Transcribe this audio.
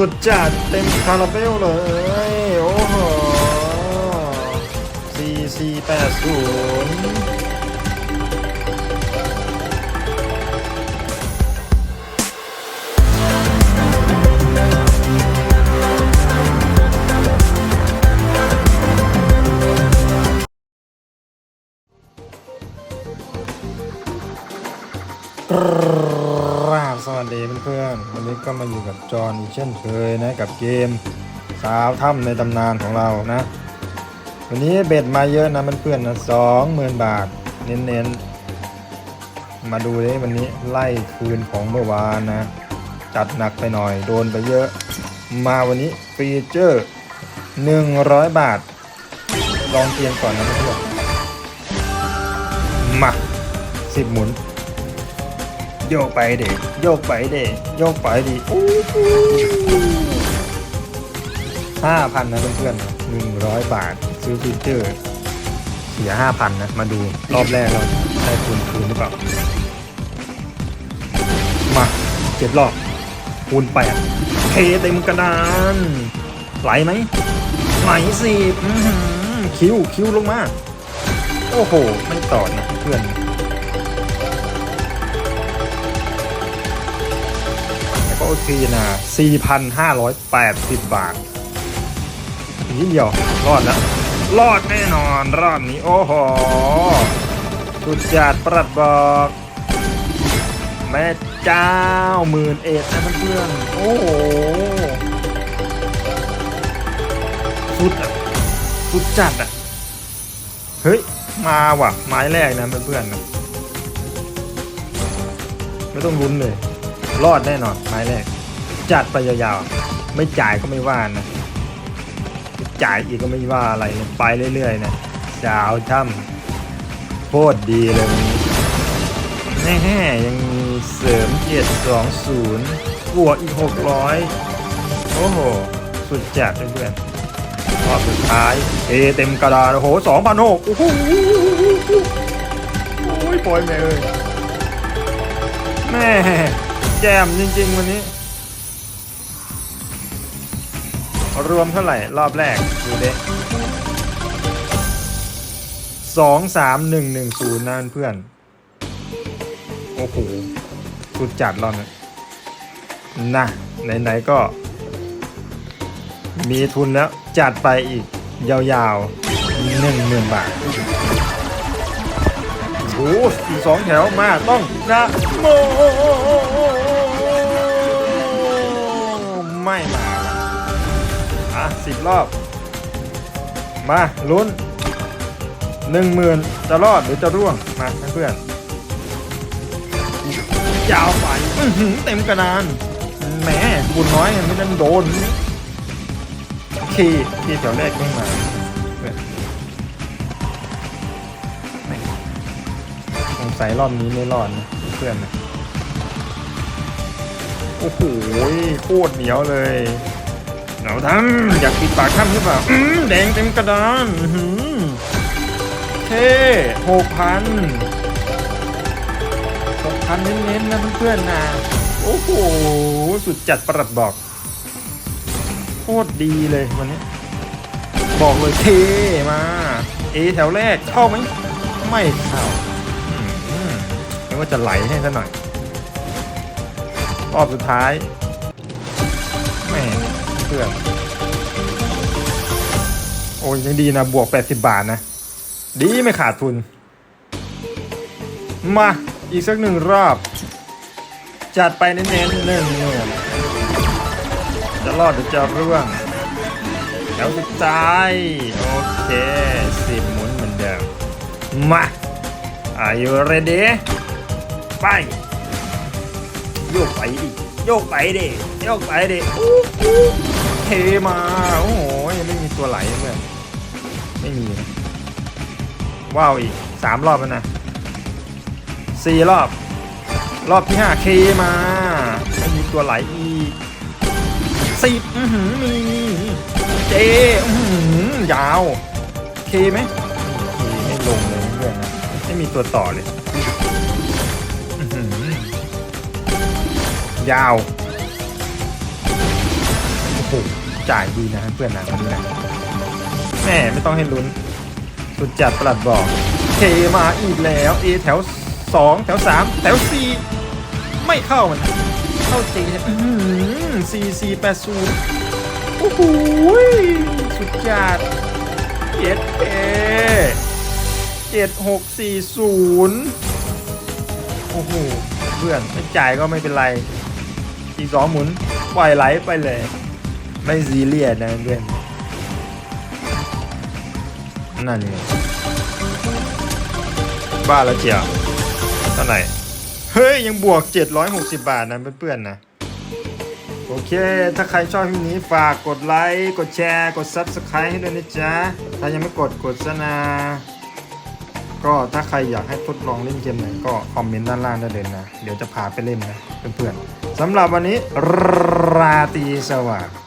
สุดจัดเต็มคาราเบลเลย โอ้โหสี่สี่แปดศูนย์ร สวัสดีเพื่อนๆวันนี้ก็มาอยู่กับจอห์นอีกเช่นเคยนะกับเกมสาวถ้ำในตำนานของเรานะ วันนี้เบ็ดมาเยอะนะเพื่อนๆนะสองหมื่นบาท เน้นๆ มาดูดิวันนี้ไล่คืนของเมื่อวานนะ จัดหนักไปหน่อยโดนไปเยอะ มาวันนี้ฟีเจอร์100บาท ลองเตียมก่อนนะเพื่อนมาสิบหมุน โยกไปเด็โยกไปเด็โยกไปดิห้าพันนะเพื่อนๆหนึ่งร้อยบาท ซื้อฟีเจอร์ เสียห้าพันนะ มาดูรอบแรกเราได้คืนคืนหรือเปล่า มาเจ็ดรอบคูณแปดเทเต็มกระดาน ไหลไหมไหลสิคิวคิวลงมา โอ้โห ไม่ต่อนะเพื่อน ก็โอเคนะ 4,580 บาทนิดเดียวรอดแล้วรอดแน่นอนรอบนี้ โอ้โหสุดจัดประดบอกแม่เจ้าหมื่นเอ็ดนะเพื่อนโอ้โหสุดอะสุดจัดอะ เฮ้ย มาว่ะ ไม้แรกนะเพื่อนๆนะไม่ต้องลุ้นเลย รอดแน่นอนไม้แรก จัดไปยาวๆ ไม่จ่ายก็ไม่ว่านะ จ่ายอีกก็ไม่ว่าอะไรนะไปเรื่อยๆนะสาวถ้ำโคตรดีเลยนี่แน่ๆยังมีเสริมเกียรติสองศูนย์บวกอีกหกร้อยโอ้โห สุดจัดเพื่อนๆรอบสุดท้ายเอเต็มกระดาษโอ้โหสองพันหกโอ้โหโอ้ยปล่อยแม่เอ้ยแม่ จมจริง ๆ วันนี้ รวมเท่าไหร่ รอบแรก ดูเด้สองสามหนึ่งหนึ่งศูนย์นะเพื่อน โอ้โหสุดจัดราเนี่ยนะไหน ๆ ก็ มีทุนแล้ว จัดไปอีก ยาวๆหนึ่งหมื่นบาทโอ้โหอีกสองแถวมาต้องนะโม ไม่มาอะสิบรอบ มาลุ้นหนึ่งหมื่นจะรอดหรือจะร่วง มาเพื่อนยาวไปเต็มกระดานแหมบุญน้อยไม่ได้โดนคีคีแถวแรกไม่มาเพื่อนสงสัยรอบนี้ไม่รอดนะเพื่อนนะ อ้โหโคตรเหนียวเลยเหนาทำอยากปิดปากถ้ำหรือเปล่าอืมแดงเต็มกระดานอื้อเท่หกพันหกพันเน้นๆนะเพื่อนๆนะโอ้โห สุดจัดประหลัดบอก โคตรดีเลยวันนี้ บอกเลยเทมา เอแถวแรกเข้าไหม ไม่เข้าอืมนึกว่าจะไหลให้ซะหน่อย รอบสุดท้ายแม่เพื่อนโอ้ยยังดีนะ บวก 80 บาทนะ ดีไม่ขาดทุน มา อีกสักหนึ่งรอบ จัดไปเน้นๆหนึ่งหมื่นจะรอดหรือจะร่วงแล้วสุดท้าย โอเคสิบหมุนเหมือนเดิม มา Are you ready ไป โยกไปดิโยกไปดิโยกไปดิอู้อู้เทมาโอ้โหยังไม่มีตัวไหลเพื่อนไม่มีว้าวอีกสามรอบแล้วนะสี่รอบ รอบที่ห้าเคมาไม่มีตัวไหลอีกสิบอื้อหือมีเจอื้อหือยาวเคไหมเคไม่ลงเลยเพื่อนนะไม่มีตัวต่อเลย ยาวโอ้โหจ่ายดีนะเพื่อนนะคนนี้นะแม่ไม่ต้องให้ลุ้นสุดจัดประหลัดบอกเทมาอีกแล้ว A แถว 2 แถว 3 แถว 4 ไม่เข้ามันเข้าจีซีซีแปดศูนย์โอ้โหสุดจัดเจ็ดเอเจ็ดหกสี่ศูนย์โอ้โหเพื่อนไม่จ่ายก็ไม่เป็นไร อีกสองหมุนปล่อยไหลไปเลย ไม่ซีเรียสนะเพื่อนนั่นไงบ้าแล้วเจียวเท่าไหร่เฮ้ย ยังบวก 760 บาทนะเพื่อนๆนะ โอเค ถ้าใครชอบคลิปนี้ฝากกดไลค์ กดแชร์ กด Subscribe ให้ด้วยนะจ๊ะ ถ้ายังไม่กดกดซะนะก็ถ้าใครอยากให้ทดลองเล่นเกมไหนก็คอมเมนต์ด้านล่างได้เลยนะ เดี๋ยวจะพาไปเล่นนะเพื่อนๆ สำหรับวันนี้ ราตรีสวัสดิ์